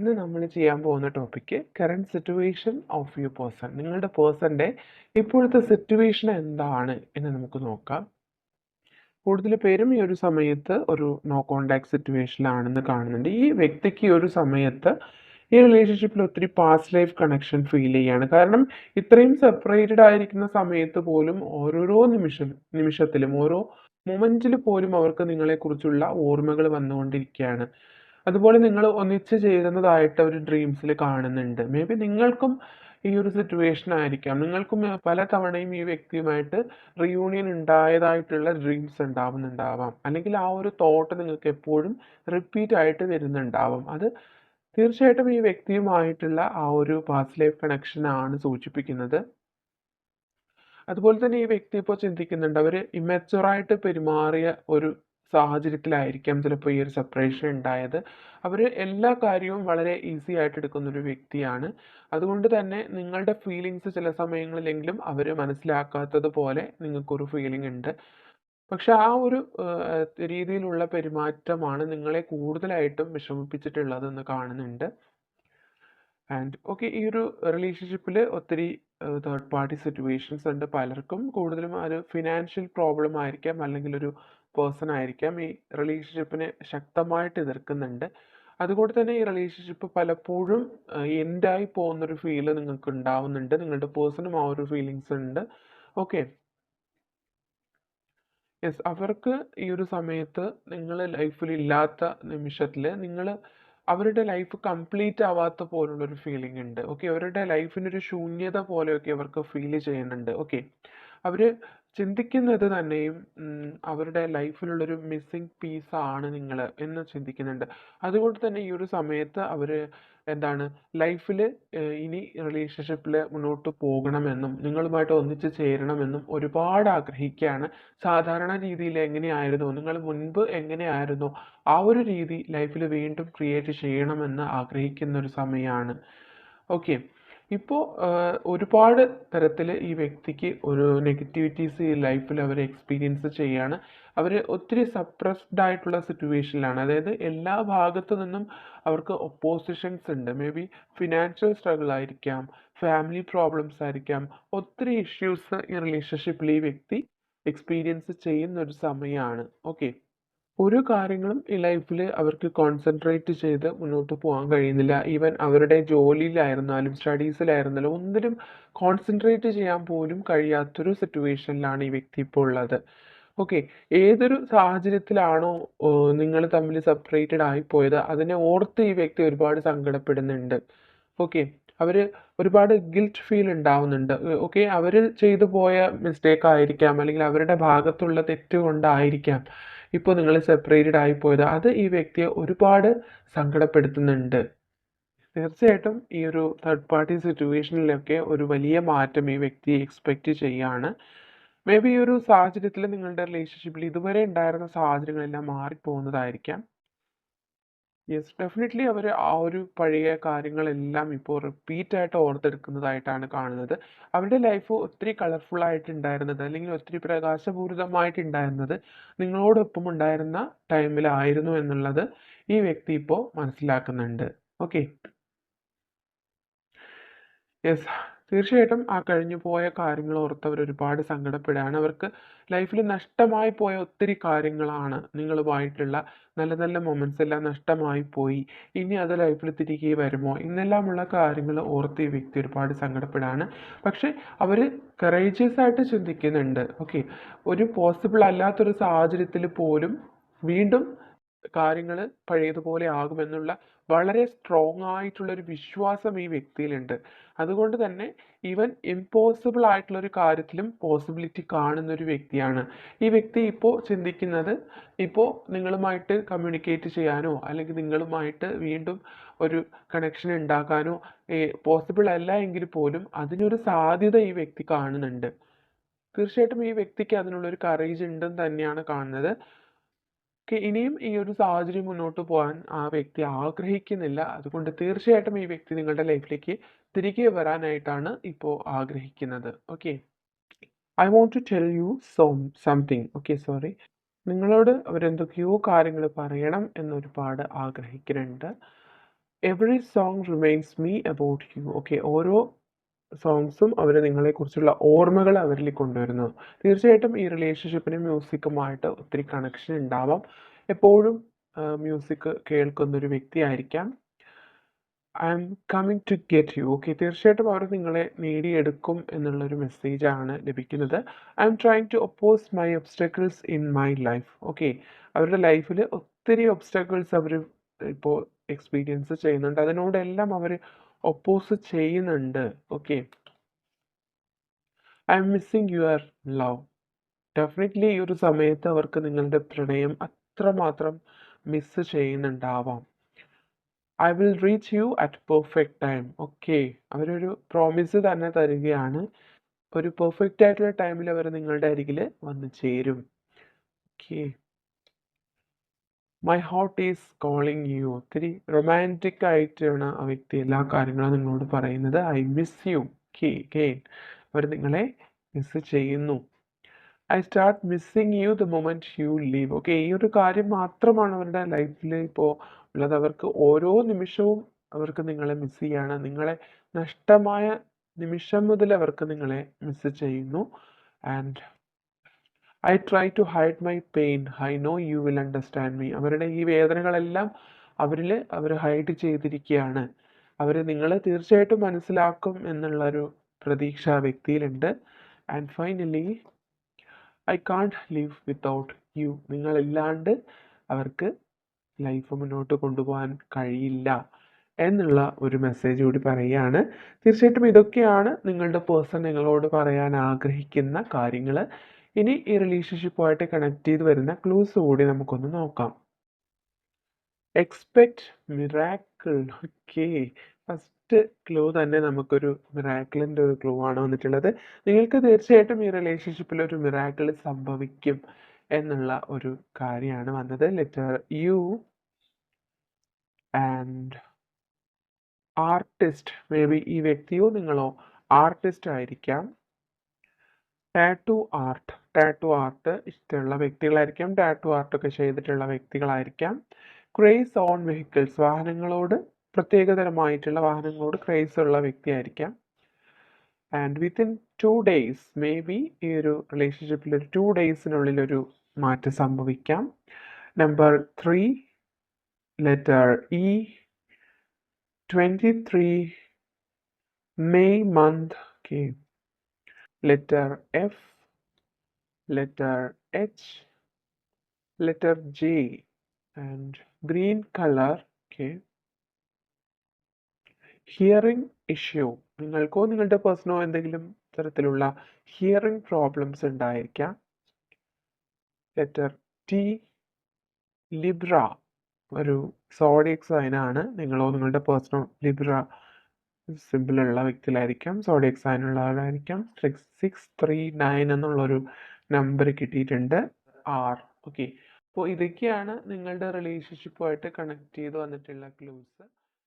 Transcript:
ഇന്ന് നമ്മൾ ചെയ്യാൻ പോകുന്ന topic current situation of you person നിങ്ങളുടെ പേഴ്സന്റെ ഇപ്പോഴത്തെ സിറ്റുവേഷൻ എന്താണ് എന്ന് നമുക്ക് നോക്കാം. കൂടുതൽ പേരും ഈ ഒരു സമയത്ത് ഒരു നോ കോണ്ടാക്ട് സിറ്റുവേഷനിലാണെന്ന് കാണുന്നുണ്ട്. ഈ വ്യക്തിക്ക് ഈ ഒരു സമയത്ത് ഈ റിലേഷൻഷിപ്പിൽ ഒത്തിരി പാസ്റ്റ് ലൈഫ് കണക്ഷൻ ഫീൽ ചെയ്യാണ്. കാരണം ഇത്രയും സെപ്പറേറ്റഡ് ആയിരിക്കുന്ന സമയത്ത് പോലും ഓരോരോ നിമിഷം നിമിഷത്തിലും ഓരോ മൊമെന്റിൽ പോലും അവർക്ക് നിങ്ങളെക്കുറിച്ചുള്ള ഓർമ്മകൾ വന്നുകൊണ്ടിരിക്കുകയാണ്. അതുപോലെ നിങ്ങൾ ഒന്നിച്ച് ചെയ്യുന്നതായിട്ട് ഒരു ഡ്രീംസിൽ കാണുന്നുണ്ട്. മേ ബി നിങ്ങൾക്കും ഈ ഒരു സിറ്റുവേഷൻ ആയിരിക്കാം. നിങ്ങൾക്കും പല തവണയും ഈ വ്യക്തിയുമായിട്ട് റിയൂണിയൻ ഉണ്ടായതായിട്ടുള്ള ഡ്രീംസ് ഉണ്ടാവുന്നുണ്ടാവാം. അല്ലെങ്കിൽ ആ ഒരു തോട്ട് നിങ്ങൾക്ക് എപ്പോഴും റിപ്പീറ്റ് ആയിട്ട് വരുന്നുണ്ടാവാം. അത് തീർച്ചയായിട്ടും ഈ വ്യക്തിയുമായിട്ടുള്ള ആ ഒരു പാസ്റ്റ് ലൈഫ് കണക്ഷൻ ആണ് സൂചിപ്പിക്കുന്നത്. അതുപോലെ തന്നെ ഈ വ്യക്തി ഇപ്പോൾ ചിന്തിക്കുന്നുണ്ട്. അവർ ഇമ്മച്ചുറായിട്ട് പെരുമാറിയ ഒരു സാഹചര്യത്തിലായിരിക്കാം ചിലപ്പോൾ ഈ ഒരു സെപ്പറേഷൻ ഉണ്ടായത്. അവർ എല്ലാ കാര്യവും വളരെ ഈസി ആയിട്ട് എടുക്കുന്ന ഒരു വ്യക്തിയാണ്. അതുകൊണ്ട് തന്നെ നിങ്ങളുടെ ഫീലിങ്സ് ചില സമയങ്ങളിലെങ്കിലും അവർ മനസ്സിലാക്കാത്തത് പോലെ നിങ്ങൾക്കൊരു ഫീലിംഗ് ഉണ്ട്. പക്ഷെ ആ ഒരു രീതിയിലുള്ള പെരുമാറ്റമാണ് നിങ്ങളെ കൂടുതലായിട്ടും വിഷമിപ്പിച്ചിട്ടുള്ളതെന്ന് കാണുന്നുണ്ട്. ആൻഡ് ഓക്കെ ഈ ഒരു റിലേഷൻഷിപ്പിൽ ഒത്തിരി തേർഡ് പാർട്ടി സിറ്റുവേഷൻസ് ഉണ്ട് പലർക്കും. കൂടുതലും ഒരു ഫിനാൻഷ്യൽ പ്രോബ്ലം ആയിരിക്കാം അല്ലെങ്കിൽ ഒരു പേഴ്സൺ ആയിരിക്കാം. ഈ റിലേഷൻഷിപ്പിനെ ശക്തമായിട്ട് എതിർക്കുന്നുണ്ട്. അതുകൊണ്ട് തന്നെ ഈ റിലേഷൻഷിപ്പ് പലപ്പോഴും എൻഡായി പോകുന്നൊരു ഫീൽ നിങ്ങൾക്ക് ഉണ്ടാവുന്നുണ്ട്. നിങ്ങളുടെ പേഴ്സണും ആ ഒരു ഫീലിങ്സ് ഉണ്ട്. ഓക്കെ യെസ് അവർക്ക് ഈ ഒരു സമയത്ത് നിങ്ങൾ ലൈഫിൽ ഇല്ലാത്ത നിമിഷത്തിൽ നിങ്ങൾ അവരുടെ ലൈഫ് കംപ്ലീറ്റ് ആവാത്ത പോലുള്ളൊരു ഫീലിംഗ് ഉണ്ട്. ഓക്കെ അവരുടെ ലൈഫിനൊരു ശൂന്യത പോലെയൊക്കെ അവർക്ക് ഫീൽ ചെയ്യുന്നുണ്ട്. ഓക്കെ അവർ ചിന്തിക്കുന്നത് തന്നെയും അവരുടെ ലൈഫിലുള്ളൊരു മിസ്സിങ് പീസ് ആണ് നിങ്ങൾ എന്ന് ചിന്തിക്കുന്നുണ്ട്. അതുകൊണ്ട് തന്നെ ഈ ഒരു സമയത്ത് അവർ എന്താണ് ലൈഫിൽ ഇനി റിലേഷൻഷിപ്പിൽ മുന്നോട്ട് പോകണമെന്നും നിങ്ങളുമായിട്ട് ഒന്നിച്ച് ചേരണമെന്നും ഒരുപാട് ആഗ്രഹിക്കുകയാണ്. സാധാരണ രീതിയിൽ എങ്ങനെയായിരുന്നു നിങ്ങൾ മുൻപ് എങ്ങനെയായിരുന്നു ആ ഒരു രീതി ലൈഫിൽ വീണ്ടും ക്രിയേറ്റ് ചെയ്യണമെന്ന് ആഗ്രഹിക്കുന്ന ഒരു സമയമാണ് ഓക്കെ. ഇപ്പോൾ ഒരുപാട് തരത്തിൽ ഈ വ്യക്തിക്ക് ഒരു നെഗറ്റിവിറ്റീസ് ഈ ലൈഫിൽ അവർ എക്സ്പീരിയൻസ് ചെയ്യാണ്. അവർ ഒത്തിരി സപ്രസ്ഡ് ആയിട്ടുള്ള സിറ്റുവേഷനിലാണ്. അതായത് എല്ലാ ഭാഗത്തു നിന്നും അവർക്ക് ഒപ്പോസിഷൻസ് ഉണ്ട്. മേ ബി ഫിനാൻഷ്യൽ സ്ട്രഗിൾ ആയിരിക്കാം ഫാമിലി പ്രോബ്ലംസ് ആയിരിക്കാം ഒത്തിരി ഇഷ്യൂസ് ഈ റിലേഷൻഷിപ്പിൽ ഈ വ്യക്തി എക്സ്പീരിയൻസ് ചെയ്യുന്ന ഒരു സമയമാണ് ഓക്കെ ഒരു കാര്യങ്ങളും ഈ ലൈഫിൽ അവർക്ക് കോൺസെൻട്രേറ്റ് ചെയ്ത് മുന്നോട്ട് പോകാൻ കഴിയുന്നില്ല. ഈവൻ അവരുടെ ജോലിയിലായിരുന്നാലും സ്റ്റഡീസിലായിരുന്നാലും ഒന്നിനും കോൺസെൻട്രേറ്റ് ചെയ്യാൻ പോലും കഴിയാത്തൊരു സിറ്റുവേഷനിലാണ് ഈ വ്യക്തി ഇപ്പോൾ ഉള്ളത്. ഓക്കെ ഏതൊരു സാഹചര്യത്തിലാണോ നിങ്ങൾ തമ്മിൽ സെപ്പറേറ്റഡ് ആയിപ്പോയത് അതിനെ ഓർത്ത് ഈ വ്യക്തി ഒരുപാട് സങ്കടപ്പെടുന്നുണ്ട്. ഓക്കെ അവർ ഒരുപാട് ഗിൽറ്റ് ഫീൽ ഉണ്ടാവുന്നുണ്ട്. ഓക്കെ അവർ ചെയ്തു പോയ മിസ്റ്റേക്ക് ആയിരിക്കാം അല്ലെങ്കിൽ അവരുടെ ഭാഗത്തുള്ള തെറ്റ് കൊണ്ടായിരിക്കാം. ഇപ്പോൾ നിങ്ങൾ സെപ്പറേറ്റഡ് ആയി ആയിപ്പോയത് അത് ഈ വ്യക്തിയെ ഒരുപാട് സങ്കടപ്പെടുത്തുന്നുണ്ട്. തീർച്ചയായിട്ടും ഈ ഒരു തേർഡ് പാർട്ടി സിറ്റുവേഷനിലൊക്കെ ഒരു വലിയ മാറ്റം ഈ വ്യക്തി എക്സ്പെക്റ്റ് ചെയ്യാണ്. മേ ബി ഈ ഒരു സാഹചര്യത്തിൽ നിങ്ങളുടെ റിലേഷൻഷിപ്പിൽ ഇതുവരെ ഉണ്ടായിരുന്ന സാഹചര്യങ്ങളെല്ലാം മാറിപ്പോകുന്നതായിരിക്കാം. യെസ് ഡെഫിനറ്റ്ലി അവർ ആ ഒരു പഴയ കാര്യങ്ങളെല്ലാം ഇപ്പോൾ റിപ്പീറ്റ് ആയിട്ട് ഓർത്തെടുക്കുന്നതായിട്ടാണ് കാണുന്നത്. അവരുടെ ലൈഫ് ഒത്തിരി കളർഫുൾ ആയിട്ടുണ്ടായിരുന്നത് അല്ലെങ്കിൽ ഒത്തിരി പ്രകാശപൂരിതമായിട്ടുണ്ടായിരുന്നത് നിങ്ങളോടൊപ്പം ഉണ്ടായിരുന്ന ടൈമിലായിരുന്നു എന്നുള്ളത് ഈ വ്യക്തി ഇപ്പോൾ മനസ്സിലാക്കുന്നുണ്ട്. ഓക്കെ യെസ് തീർച്ചയായിട്ടും ആ കഴിഞ്ഞു പോയ കാര്യങ്ങൾ ഓർത്ത് അവർ ഒരുപാട് സങ്കടപ്പെടുകയാണ്. അവർക്ക് ലൈഫിൽ നഷ്ടമായി പോയ ഒത്തിരി കാര്യങ്ങളാണ് നിങ്ങളുമായിട്ടുള്ള നല്ല നല്ല മൊമെന്റ്സ് എല്ലാം നഷ്ടമായി പോയി. ഇനി അത് ലൈഫിൽ തിരികെ വരുമോ? എന്നെല്ലാമുള്ള കാര്യങ്ങൾ ഓർത്ത് ഈ വ്യക്തി ഒരുപാട് സങ്കടപ്പെടുകയാണ്. പക്ഷേ അവർ കറേജിയസ് ആയിട്ട് ചിന്തിക്കുന്നുണ്ട്. ഓക്കെ ഒരു പോസിബിൾ അല്ലാത്തൊരു സാഹചര്യത്തിൽ പോലും വീണ്ടും കാര്യങ്ങൾ പഴയതുപോലെ ആകുമെന്നുള്ള വളരെ സ്ട്രോങ് ആയിട്ടുള്ള ഒരു വിശ്വാസം ഈ വ്യക്തിയിലുണ്ട്. അതുകൊണ്ട് തന്നെ ഇവൻ ഇമ്പോസിബിൾ ആയിട്ടുള്ള ഒരു കാര്യത്തിലും പോസിബിലിറ്റി കാണുന്ന ഒരു വ്യക്തിയാണ്. ഈ വ്യക്തി ഇപ്പോൾ ചിന്തിക്കുന്നത് ഇപ്പോൾ നിങ്ങളുമായിട്ട് കമ്മ്യൂണിക്കേറ്റ് ചെയ്യാനോ അല്ലെങ്കിൽ നിങ്ങളുമായിട്ട് വീണ്ടും ഒരു കണക്ഷൻ ഉണ്ടാക്കാനോ പോസിബിൾ അല്ല എങ്കിൽ പോലും അതിനൊരു സാധ്യത ഈ വ്യക്തി കാണുന്നുണ്ട്. തീർച്ചയായിട്ടും ഈ വ്യക്തിക്ക് അതിനുള്ളൊരു കറേജ് ഉണ്ടെന്ന് തന്നെയാണ് കാണുന്നത്. ഇനിയും ഈ ഒരു സാഹചര്യം മുന്നോട്ട് പോകാൻ ആ വ്യക്തി ആഗ്രഹിക്കുന്നില്ല. അതുകൊണ്ട് തീർച്ചയായിട്ടും ഈ വ്യക്തി നിങ്ങളുടെ ലൈഫിലേക്ക് തിരികെ വരാനായിട്ടാണ് ഇപ്പോൾ ആഗ്രഹിക്കുന്നത്. Okay I want to tell you some something okay sorry നിങ്ങളോട് അവരെന്തൊക്കെയോ കാര്യങ്ങൾ പറയണം എന്നൊരുപാട് ആഗ്രഹിക്കുന്നുണ്ട്. Every song reminds me about you okay ഓരോ സോങ്സും അവർ നിങ്ങളെക്കുറിച്ചുള്ള ഓർമ്മകൾ അവരിൽ കൊണ്ടുവരുന്നു. തീർച്ചയായിട്ടും ഈ റിലേഷൻഷിപ്പിന് മ്യൂസിക്കുമായിട്ട് ഒത്തിരി കണക്ഷൻ ഉണ്ടാവാം. എപ്പോഴും മ്യൂസിക് കേൾക്കുന്ന ഒരു വ്യക്തിയായിരിക്കാം. I'm coming to get you okay തീർച്ചയായിട്ടും അവർ നിങ്ങളെ നേടിയെടുക്കും എന്നുള്ളൊരു മെസ്സേജാണ് ലഭിക്കുന്നത്. I'm trying to oppose my obstacles in my life okay അവരുടെ ലൈഫിൽ ഒത്തിരി ഒബ്സ്റ്റക്കിൾസ് അവർ ഇപ്പോൾ എക്സ്പീരിയൻസ് ചെയ്യുന്നുണ്ട്. അതിനോടെല്ലാം അവർ ഒപ്പോസ് ചെയ്യുന്നുണ്ട്. Okay I'm missing your love definitely ഈ ഒരു സമയത്ത് അവർക്ക് നിങ്ങളുടെ പ്രണയം അത്രമാത്രം miss ചെയ്യുന്നുണ്ടാവാം. I will reach you at perfect time okay അവരൊരു പ്രോമിസ് തന്നെ തരികയാണ്. ഒരു പെർഫെക്റ്റ് ആയിട്ടുള്ള ടൈമിൽ അവർ നിങ്ങളുടെ അരികിൽ വന്ന് ചേരും. Okay my heart is calling you ഒത്തിരി റൊമാന്റിക് ആയിട്ടാണ് ആ വ്യക്തി എല്ലാ കാര്യങ്ങളും നിങ്ങളോട് പറയുന്നത്. ഐ മിസ് യു കേ കെയിൻ അവർ നിങ്ങളെ മിസ് ചെയ്യുന്നു. I start missing you the moment you leave okay ഈ ഒരു കാര്യം മാത്രമാണ് അവരുടെ ലൈഫിൽ ഇപ്പോൾ ഉള്ളത്. അവർക്ക് ഓരോ നിമിഷവും അവർക്ക് നിങ്ങളെ മിസ് ചെയ്യാണ്. നിങ്ങളെ നഷ്ടമായ നിമിഷം മുതൽ അവർക്ക് നിങ്ങളെ മിസ് ചെയ്യുന്നു. And I try to hide my pain I know you will understand me അവരുടെ ഈ വേദനകളെല്ലാം അവരിൽ അവർ ഹൈഡ് ചെയ്തിരിക്കുകയാണ്. അവർ നിങ്ങളെ തീർച്ചയായിട്ടും മനസ്സിലാക്കും എന്നുള്ളൊരു പ്രതീക്ഷ ആ വ്യക്തിയിലുണ്ട്. And finally I can't live without you നിങ്ങളില്ലാണ്ട് അവർക്ക് ലൈഫ് മുന്നോട്ട് കൊണ്ടുപോകാൻ കഴിയില്ല എന്നുള്ള ഒരു മെസ്സേജ് കൂടി പറയുകയാണ്. തീർച്ചയായിട്ടും ഇതൊക്കെയാണ് നിങ്ങളുടെ പേഴ്സൺ നിങ്ങളോട് പറയാൻ ആഗ്രഹിക്കുന്ന കാര്യങ്ങൾ ഇനി ഈ റിലേഷൻഷിപ്പുമായിട്ട് കണക്ട് ചെയ്ത് വരുന്ന ക്ലൂസ് കൂടി നമുക്കൊന്ന് നോക്കാം. Expect miracle okay first clue തന്നെ നമുക്കൊരു മിറാക്കിളിന്റെ ഒരു ക്ലൂ ആണ് വന്നിട്ടുള്ളത്. നിങ്ങൾക്ക് തീർച്ചയായിട്ടും ഈ റിലേഷൻഷിപ്പിൽ ഒരു മിറാക്കിൾ സംഭവിക്കും എന്നുള്ള ഒരു കാര്യമാണ് വന്നത്. Letter U and artist may be ഈ വ്യക്തിയോ നിങ്ങളോ ആർട്ടിസ്റ്റ് ആയിരിക്കാം. ടാറ്റു ആർട്ട് ടാറ്റു ആർട്ട് ഇഷ്ടമുള്ള വ്യക്തികളായിരിക്കാം. ടാറ്റു ആർട്ടൊക്കെ ചെയ്തിട്ടുള്ള വ്യക്തികളായിരിക്കാം. ക്രേസ് ഓൺ വെഹിക്കിൾസ് വാഹനങ്ങളോട് പ്രത്യേകതരമായിട്ടുള്ള വാഹനങ്ങളോട് ക്രേസ് ഉള്ള വ്യക്തിയായിരിക്കാം. And within two days may be ഈ ഒരു റിലേഷൻഷിപ്പിൽ ഒരു ടു ഡേയ്സിനുള്ളിൽ ഒരു മാറ്റം സംഭവിക്കാം. Number three letter E twenty three May month okay letter F, letter H, letter J, and green color, okay. Hearing issue നിങ്ങൾക്കോ നിങ്ങളുടെ പേഴ്സണോ എന്തെങ്കിലും തരത്തിലുള്ള ഹിയറിംഗ് പ്രോബ്ലംസ് ഉണ്ടായിരിക്കാം. ലെറ്റർ ടി ലിബ്ര ഒരു സോഡിയക് സൈനാണ് നിങ്ങളോ നിങ്ങളുടെ പേഴ്സണോ ലിബ്ര സിമ്പിളുള്ള വ്യക്തികളായിരിക്കാം സോഡിയക് സൈൻ ആളായിരിക്കാം സിക്സ് സിക്സ് ത്രീ നയൻ എന്നുള്ളൊരു നമ്പർ കിട്ടിയിട്ടുണ്ട്. ആർ ഓക്കെ അപ്പോൾ ഇതൊക്കെയാണ് നിങ്ങളുടെ റിലേഷൻഷിപ്പുമായിട്ട് കണക്ട് ചെയ്ത് വന്നിട്ടുള്ള ക്ലൂസ്